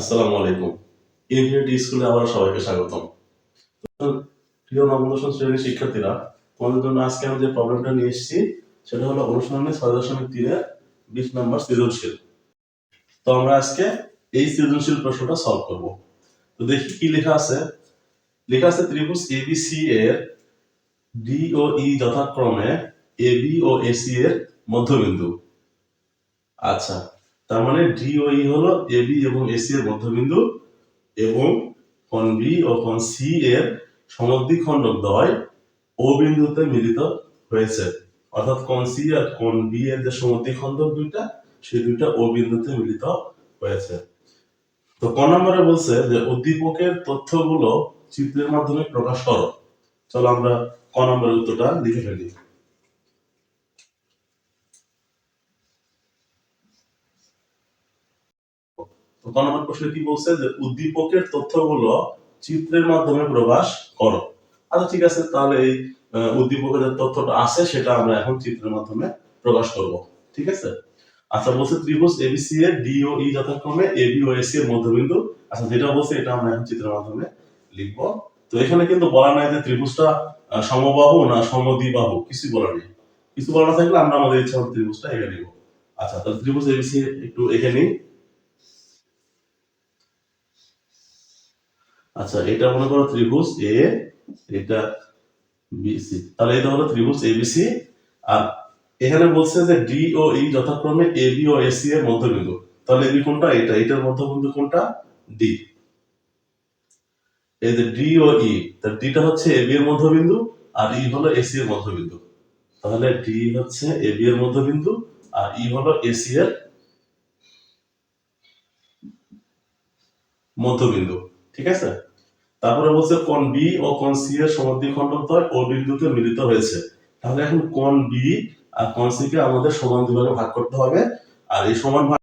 আসসালামু আলাইকুম। ইনফিনিটি স্কুলে আবার সবাইকে স্বাগতম। প্রিয় নবম দশম শ্রেণির শিক্ষার্থীরা, তোমাদের জন্য আজকে আমি যে প্রবলেমটা নিয়ে এসেছি, সেটা হলো অনুশীলনে ছয় দশমিক তিনে বিশ নম্বর সৃজনশীল। তো আমরা আজকে এই সৃজনশীল প্রশ্নটা সলভ করব। তো দেখি কি লেখা আছে। লেখা আছে ত্রিভুজ এবিসি এর ডি ও ই যথাক্রমে এবি ও এসি এর মধ্যবিন্দু। আচ্ছা তার মানে ডি ও ই হলো এবি এবং এসি এর মধ্যবিন্দু এবং কোণ বি ও কোণ সি এর সমদ্বিখণ্ডক দ্বয় ও বিন্দুতে মিলিত হয়েছে। অর্থাৎ কোণ সি আর কোণ বি এর যে সমদ্বিখণ্ডক দুইটা, সেই দুইটা ও বিন্দুতে মিলিত হয়েছে। তো ক নম্বরে বলছে যে উদ্দীপকের তথ্যগুলো চিত্রের মাধ্যমে প্রকাশ করো। চলো আমরা ক নম্বরের উত্তরটা লিখে ফেলি। ক নম্বর কি বলছে যে উদ্দীপকের তথ্যগুলো চিত্রের মাধ্যমে প্রকাশ করো। আচ্ছা ঠিক আছে, তাহলে এই উদ্দীপকের তথ্যটা আছে, সেটা আমরা এখন চিত্রের মাধ্যমে প্রকাশ করব। ঠিক আছে? আচ্ছা বলছে ত্রিভুজ এবিসি এর ডি ও ই যথাক্রমে এবি ও এসি এর মধ্যবিন্দু। আচ্ছা যেটা বলছে, এটা আমরা এখন চিত্রের মাধ্যমে লিখব। তো এখানে কিন্তু বলা নাই যে ত্রিভুজটা সমবাহু না সমদ্বিবাহু কিছু বলা নেই। কিছু বলা থাকলে আমরা আমাদের ইচ্ছা ত্রিভুজটা এঁকে নিব। আচ্ছা তাহলে ত্রিভুজ এবিসি একটু এঁকে আচ্ছা এটা মনে করো ত্রিভুজ এ এটা বিসি তাহলে এটা হলো ত্রিভুজ এবিসি আর এখানে বলছে যে ডি ও ই যথাক্রমে এ বি ও এসি এর মধ্যবিন্দু। তাহলে এবি কোনটা? এটা। এটার মধ্যবিন্দু কোনটা? ডি এই যে ডি ও ই তার ডিটা হচ্ছে এ বি এর মধ্যবিন্দু আর ই হলো এসি এর মধ্যবিন্দু। তাহলে ডি হচ্ছে এ বি এর মধ্যবিন্দু আর ই হলো এসি এর মধ্যবিন্দু। ঠিক আছে? তারপরে বলছে কোণ বি ও কোণ সি এর সমদ্বিখণ্ডক দ্বয় ও বিন্দুতে মিলিত হয়েছে। তাহলে এখন কোণ বি আর কোণ সি কে আমাদের সমান দুভাগে ভাগ করতে হবে। আর এই সমান ভাগ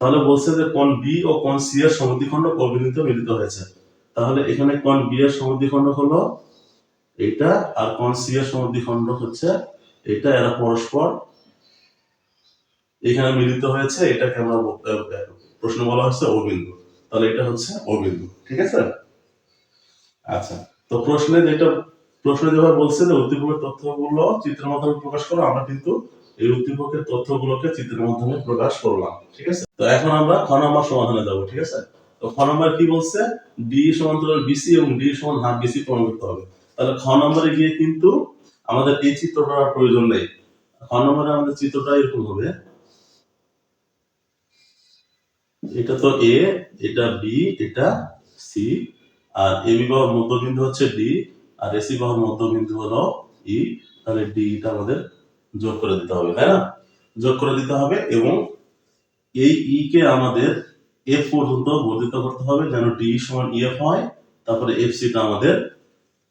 তাহলে বলছে যে কোণ বি ও কোণ সি এর সমদ্বিখণ্ডক ও বিন্দুতে মিলিত হয়েছে। তাহলে এখানে কোন বি এর সমদ্বিখণ্ডক হলো এটা আর কোন সি এর সমদ্বিখণ্ডক হচ্ছে এটা, এরা পরস্পর। এখানে মিলিত হয়েছে, এটাকে আমরা প্রশ্ন বলা হচ্ছে ও বিন্দু তাহলে এটা হচ্ছে ও বিন্দু ঠিক আছে? আচ্ছা তো প্রশ্নে যেটা, প্রশ্নে যেভাবে বলছে যে উদ্দীপকের তথ্যগুলো চিত্রের মাধ্যমে প্রকাশ করো, আমরা কিন্তু এই উদ্দীপকের তথ্যগুলোকে চিত্রের মাধ্যমে প্রকাশ করলাম, ঠিক আছে? তো এখন আমরা খ নম্বর সমাধানে যাব, ঠিক আছে? তো খ নম্বর কি বলছে? ডি সমান্তরাল বিসি এবং ডি সমান হাফ বিসি প্রমাণ করতে হবে। তাহলে খ নম্বরে গিয়ে কিন্তু আমাদের এই চিত্রটার প্রয়োজন নেই। খ নম্বরে আমাদের চিত্রটা এরকম হবে এটা তো এ এটা বি এটা সি আর এ বিবাহের মধ্যবিন্দু হচ্ছে ডি আর এসি বাহুর মধ্যবিন্দু হলো ই তাহলে ডি টা আমাদের যোগ করে দিতে হবে, তাই না? যোগ করে দিতে হবে এবং এই ই কে আমাদের এফ পর্যন্ত বর্ধিত করতে হবে যেন ডি সমান ইএফ হয়, তারপরে এফ সি টা আমাদের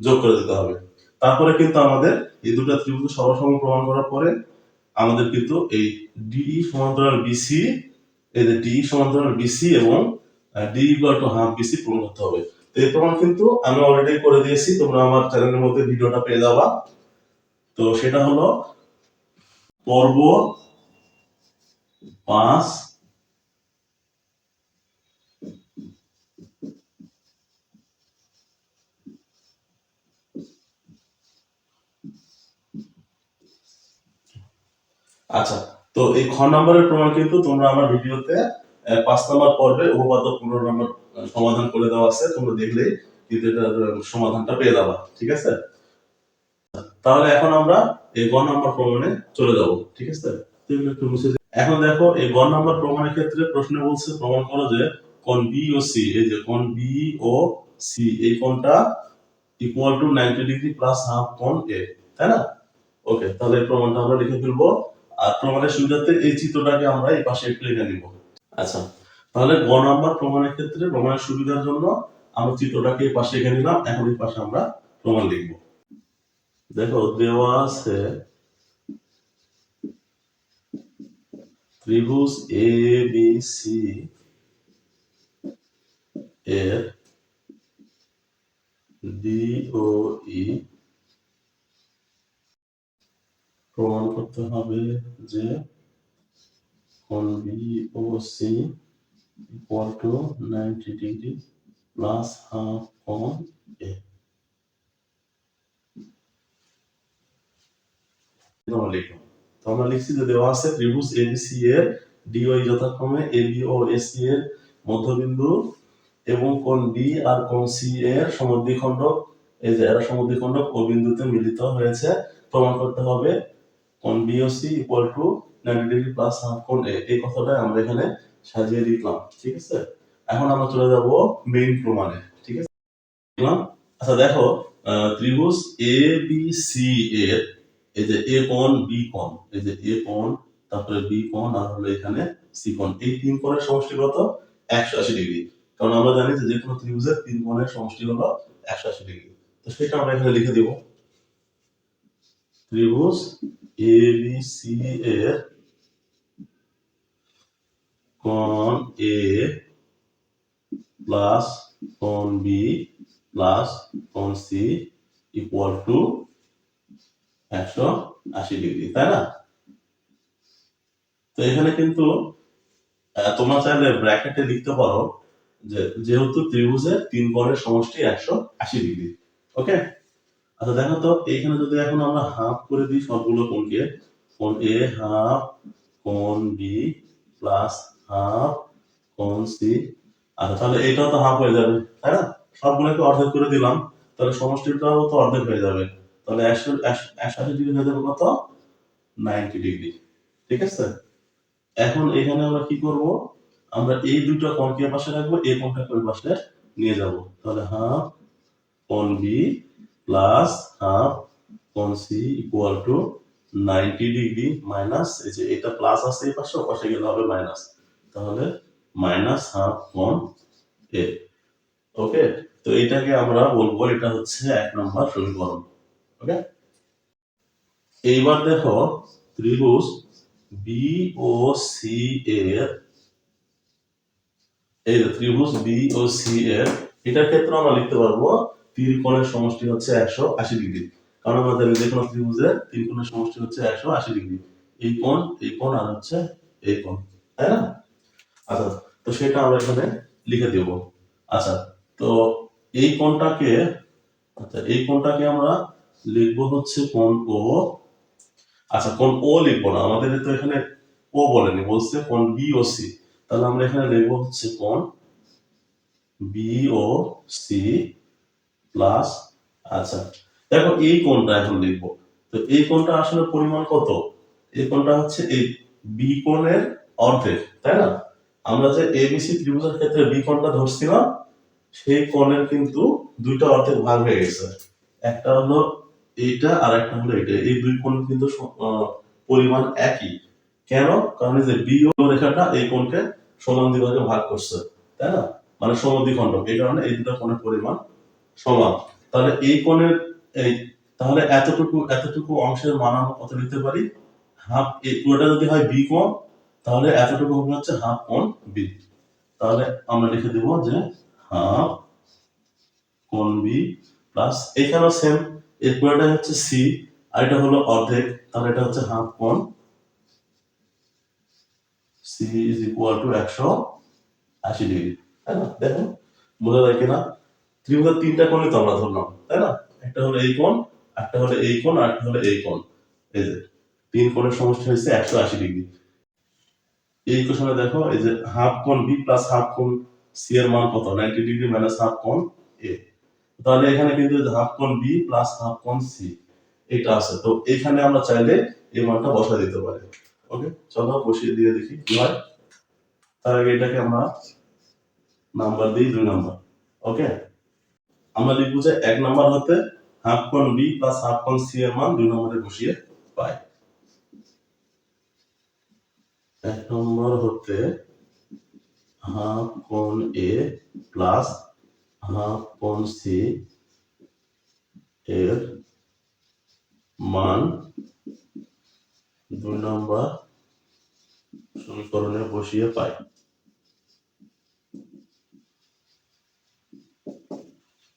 যোগ করে দিতে হবে। তারপরে কিন্তু আমাদের এই দুটো ত্রিভুজ সর্বসম প্রমাণ করার পরে আমাদের কিন্তু এই ডি সমান্তরাল বিসি যে ডি সমান্তরাল বিসি এবং D equal to half BC প্রমাণ করতে হবে। তো এই প্রমাণ কিন্তু আমি অলরেডি করে দিয়েছি, তোমরা আমার চ্যানেলের মধ্যে ভিডিওটা পেয়ে যাবা। তো সেটা হলো পর্ব পাঁচ। আচ্ছা তো এই খ নম্বরের প্রমাণ কিন্তু তোমরা আমার ভিডিওতে পাঁচ নম্বর পর্বে উপপাদ্য পনেরো নম্বর সমাধান করে দেওয়া আছে। তোমরা দেখলেই কিন্তু এটার সমাধানটা পেয়ে যাবা ঠিক আছে? তাহলে এখন আমরা এই গ নম্বর প্রমাণে চলে যাব ঠিক আছে। এখন দেখো এই গ নম্বর প্রমাণের ক্ষেত্রে প্রশ্ন বলছে প্রমাণ করো যে কোণ বি ও সি এই যে কোণ বি ও সি এই কোণটা equal to ninety degree plus half কোণ এ তাই না? ওকে তাহলে এই প্রমাণটা আমরা লিখে ফেলব। আর প্রমাণের সুবিধার্থে এই চিত্রটাকে আমরা এই পাশে একটু লিখে নিব। আচ্ছা। তাহলে গ নাম্বার প্রমাণের ক্ষেত্রে প্রমাণের সুবিধার জন্য আমরা চিত্রটাকে এই পাশে লিখে নিলাম এখন এই পাশে আমরা প্রমাণ লিখব। দেখো দেওয়া আছে ত্রিভুজ এ বি সি এর ডি ও ই প্রমাণ করতে হবে যে কোণ C equal to 90 degree plus half on A. আমরা লিখলাম তো আমরা লিখছি যে দেওয়া আছে ত্রিভুজ এবিসি এর যথাক্রমে এবি ও এসি এর মধ্যবিন্দু এবং কোণ বি আর কোণ সি এর সমদ্বিখণ্ডক, এই যে এরা সমদ্বিখণ্ডক ও বিন্দুতে মিলিত হয়েছে প্রমাণ করতে হবে কোণ B O C equal to ninety degree plus half কোণ এ এই কথাটা আমরা এখানে সাজিয়ে লিখলাম ঠিক আছে? এখন আমরা চলে যাব মেইন প্রমাণে, ঠিক আছে? আচ্ছা দেখো ত্রিভুজ এ বি সি এর এই যে এ কোণ বি কোণ, এই যে এ কোণ, তারপরে বি কোণ, আর হলো এখানে সি কোণ। এই তিন কোণের সমষ্টি কত? একশো আশি ডিগ্রি কারণ আমরা জানি যে কোনো ত্রিভুজের তিন কোণের সমষ্টি হলো একশো আশি ডিগ্রি তো সেটা আমরা এখানে লিখে দিব। ত্রিভুজ এ বি সি এর কোণ এ প্লাস কোণ বি প্লাস কোণ সি ইকুয়াল টু একশো আশি ডিগ্রি তাই না? তো এখানে কিন্তু তোমরা চাইলে ব্র্যাকেটে লিখতে পারো যে, যেহেতু ত্রিভুজের তিন কোণের সমষ্টি একশো আশি ডিগ্রি ওকে আচ্ছা দেখো তো, এইখানে যদি এখন আমরা হাফ করে দিই সবগুলো কোণকে, কোণ এ হাফ কোণ বি প্লাস হাফ কোণ সি আচ্ছা তাহলে এটাও তো হাফ হয়ে যাবে, তাই না? সবগুলোকে অর্ধেক করে দিলাম, তাহলে সমষ্টিটাও তো অর্ধেক হয়ে যাবে। তাহলে একশো একশো ডিগ্রি হয়ে যাবে কত? নাইনটি ডিগ্রি ঠিক আছে? এখন এখানে আমরা কি করব? আমরা এই দুটো কোণকে এ পাশে রাখব, এই কোণটাকে ওই পাশে নিয়ে যাব। তাহলে হাফ কোণ বি প্লাস হাফ কোণ C equal to ninety degree minus এই যে এটা প্লাস আছে এই পাশে ও পাশে গেলে হবে মাইনাস তাহলে মাইনাস হাফ কোণ এ ওকে তো এটাকে আমরা বলব, এটা হচ্ছে এক নম্বর সমীকরণ। ওকে এইবার দেখো, ত্রিভুজ বি ও সি এর, এই ত্রিভুজ বি ও সি এর, এটার ক্ষেত্রে আমরা লিখতে পারব তিন কোণের সমষ্টি হচ্ছে একশো আশি ডিগ্রি। কারণ জানি যে কোনো ত্রিভুজের তিন কোণের সমষ্টি হচ্ছে একশো আশি ডিগ্রি। এই কোণ এই কোণ আর হচ্ছে এই কোণ, তাই না? আচ্ছা তো সেটা আমরা এখানে লিখে দেব। আচ্ছা তো এই কোণটাকে আচ্ছা এই কোণটাকে আমরা লিখব হচ্ছে কোণ ও আচ্ছা কোণ ও লিখব না। আমাদের তো এখানে ও বলেনি, বলছে কোণ বি ও সি। তাহলে আমরা এখানে লিখব হচ্ছে কোণ বি ও সি প্লাস আচ্ছা। দেখো, এই কোণটা এখন লিখব তো এই কোণটা আসলে পরিমাণ কত? এই কোণটা হচ্ছে এই বি কোণের অর্ধেক, তাই না? আমরা যে এবিসি ত্রিভুজের ক্ষেত্রে বি কোণটা ধরছিলাম, সেই কোণের কিন্তু দুইটা অর্ধেক ভাগ হয়ে গেছে। একটা হলো এইটা, আর একটা হলো এইটা। এই দুই কোণ কিন্তু পরিমাণ একই। কেন? কারণ এই যে বি ও রেখাটা এই কোণকে সমান দ্বিভাগে ভাগ করছে, তাই না? মানে সমদ্বিখণ্ডক। এই কারণে এই দুটো কোণের পরিমাণ সমান। তাহলে এই কোণের এই, তাহলে এতটুকু এতটুকু অংশের মান আমরা কত লিখতে পারি? হাফ এই পুরোটা যদি হয় বি কোণ, তাহলে এতটুকু হবে হচ্ছে হাফ কোণ বি। তাহলে আমরা লিখে দেব যে হাফ কোণ বি প্লাস এখানেও সেম এই পুরোটা হচ্ছে সি, আর এটা হলো অর্ধেক, তাহলে এটা হচ্ছে হাফ কোণ সি ইজ ইকুয়াল টু একশো আশি ডিগ্রি। তাই না? দেখো বোঝা যায় কিনা? ত্রিভুজের তিনটা কোণই তো আমরা ধরলাম, তাই না? একটা হলো এই কোণ, একটা হলো এই কোণ, আর একটা হলো এই কোণ। এই যে, তিন কোণের সমষ্টি হয়েছে একশো আশি ডিগ্রি। এই কোশনে দেখো, এই যে হাফ কোণ বি প্লাস হাফ কোণ সি এর মান কত? নাইনটি ডিগ্রি মাইনাস হাফ কোণ এ তাহলে এখানে কিন্তু হাফ কোণ বি প্লাস হাফ কোণ সি এটা আছে। তো এখানে আমরা চাইলে এই মানটা বসা দিতে পারি। ওকে, চলো বসিয়ে দিয়ে দেখি কি হয়। তার আগে এটাকে আমরা নাম্বার দিই, দুই নাম্বার। ওকে? আমরা লিখব যে এক নাম্বার হতে হাফ কোণ বি প্লাস হাফ কোণ সি এর মান দুই নম্বরে বসিয়ে পাই। এক নম্বর হতে হাফ কোণ এ প্লাস হাফ কোণ সি এর মান দুই নম্বর সমীকরণে বসিয়ে পাই।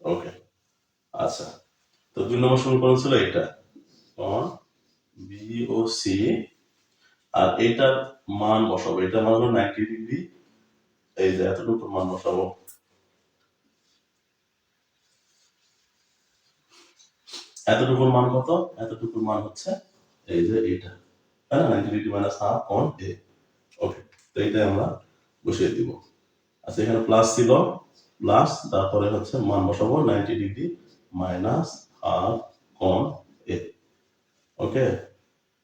ওকে আচ্ছা। তো দুই নম্বর সমীকরণ ছিল এটা। বি ও সি আর এটার মান বসাবো। এটার মান হলো নাইনটি ডিগ্রি এই যে এতটুকু মান বসাবো। এতটুকুর মান কত? এতটুকুর মান হচ্ছে এই যে এইটা তাই না? নাইনটি ডিগ্রি মাইনাস হাফ অন এ ওকে তো এইটাই আমরা বসিয়ে দিব। আচ্ছা এখানে প্লাস ছিল। প্লাস তারপরে হচ্ছে মান বসাবো নাইনটি ডিগ্রি মাইনাস হাফ অন এ ওকে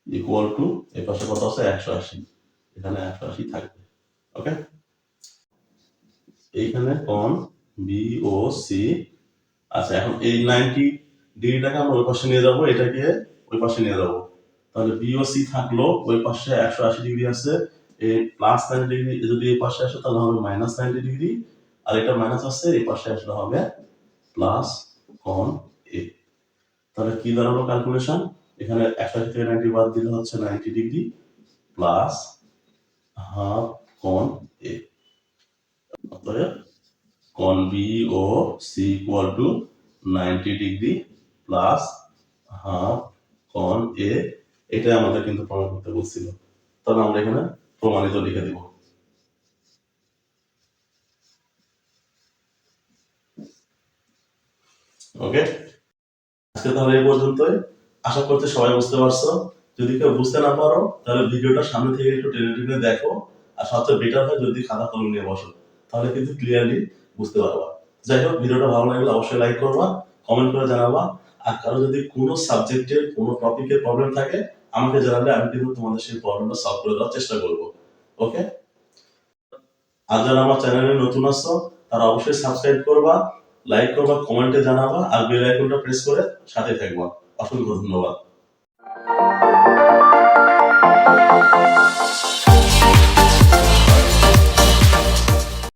ইকুয়াল টু এই পাশে কত আছে? একশো আশি। এখানে একশো আশি থাকবে ওকে এইখানে কোন বি ও সি আচ্ছা এখন এই নাইনটি ডিগ্রিটাকে আমরা ওই পাশে নিয়ে যাব, এটাকে ওই পাশে নিয়ে যাব। তাহলে বি ও সি থাকল, ওই পাশে একশো আশি ডিগ্রি আছে এই প্লাস নাইনটি ডিগ্রি যদি এই পাশে আসে, তাহলে হবে মাইনাস নাইনটি ডিগ্রি আর এটা মাইনাস আছে এই পাশে আসলে হবে প্লাস কন এ তাহলে কি দাঁড়াল ক্যালকুলেশন এখানে আশি থেকে নাইনটি বাদ দিলে হচ্ছে নাইনটি ডিগ্রি প্লাস হাফ কন এ অতএব কন B O C equal to ninety degree plus half কন এ এটাই আমাদের কিন্তু প্রমাণ করতে বলছিল। তাহলে আমরা এখানে প্রমাণিত লিখে দিব। ওকে আজকে তাহলে এই পর্যন্তই। আশা করছি সবাই বুঝতে পারছ। যদি কেউ বুঝতে না পারো, তাহলে ভিডিওটা সামনে থেকে একটু টেনে টেনে দেখো। আর সবচেয়ে বেটার হয় যদি খাতা কলম নিয়ে বসো। তাহলে কিন্তু ক্লিয়ারলি বুঝতে পারবা। যাই হোক, ভিডিওটা ভালো লাগলে অবশ্যই লাইক করবা কমেন্ট করে জানাবা। আর কারও যদি কোনো সাবজেক্টের কোনো টপিকের প্রবলেম থাকে, আমাকে জানালে আমি কিন্তু তোমাদের সেই প্রবলেমটা সলভ করে দেওয়ার চেষ্টা করব। ওকে আর যারা আমার চ্যানেলে নতুন আসছো তারা অবশ্যই সাবস্ক্রাইব করবা। লাইক করবা কমেন্টে জানাবা আর বেল আইকনটা প্রেস করে সাথে থাকবা। অসংখ্য ধন্যবাদ।